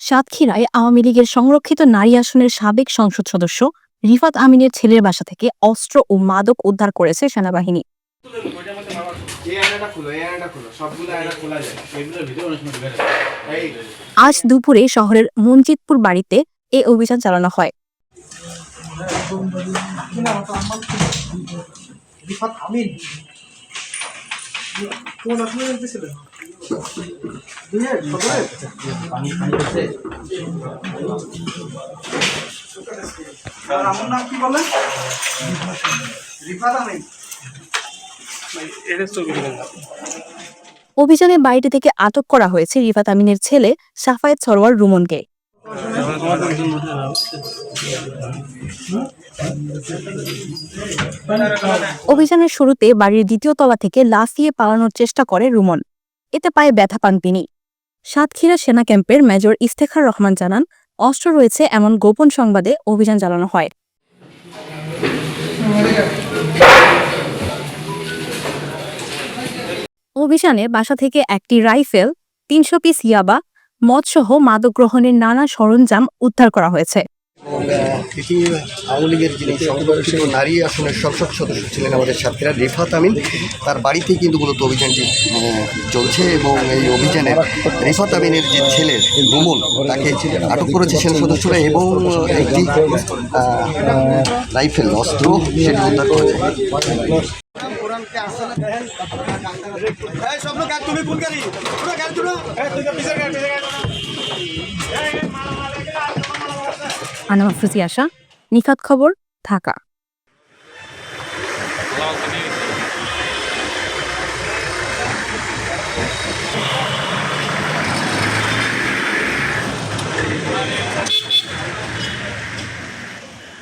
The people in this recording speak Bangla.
সাতক্ষীরায় আওয়ামী লীগের সংরক্ষিত নারী আসনের সাবেক সংসদ সদস্য রিফাত আমিনের ছেলের বাসা থেকে অস্ত্র ও মাদক উদ্ধার করেছে সেনাবাহিনী। আজ দুপুরে শহরের মঞ্জিতপুর বাড়িতে এ অভিযান চালানো হয়। রিফাত আমিন। রিফাত আমিন অভিযানে বাড়িটি থেকে আটক করা হয়েছে রিফাত আমিনের ছেলে সাফায়েত সরোয়ার রুমনকে। অভিযানের শুরুতে বাড়ির দ্বিতীয় তলা থেকে লাফিয়ে পালানোর চেষ্টা করে রুমন। এতে পায়ে ব্যথা পান তিনি। সাতক্ষীরা সেনা ক্যাম্পের মেজর ইস্তেখার রহমান জানান, অস্ত্র রয়েছে এমন গোপন সংবাদে অভিযান চালানো হয়। অভিযানে বাসা থেকে একটি রাইফেল, তিনশো পিস ইয়াবা, মদসহ মাদক গ্রহণের নানা সরঞ্জাম উদ্ধার করা হয়েছে। এটি আওয়ামী লীগের যিনি সংরক্ষিত নারী আসনের সংসদ সদস্য ছিলেন আমাদের সাতক্ষীরা রিফাত আমিন, তার বাড়িতেই কিন্তু মূলত অভিযানটি চলছে এবং এই অভিযানে রিফাত আমিনের যে ছেলে রুমন তাকে আটক করেছে সেনা সদস্যরা এবং একটি রাইফেল, অস্ত্র সেটি উদ্ধার করা যায়। আনামা ফ্রুজি আশা নিখাত খবর ঢাকা।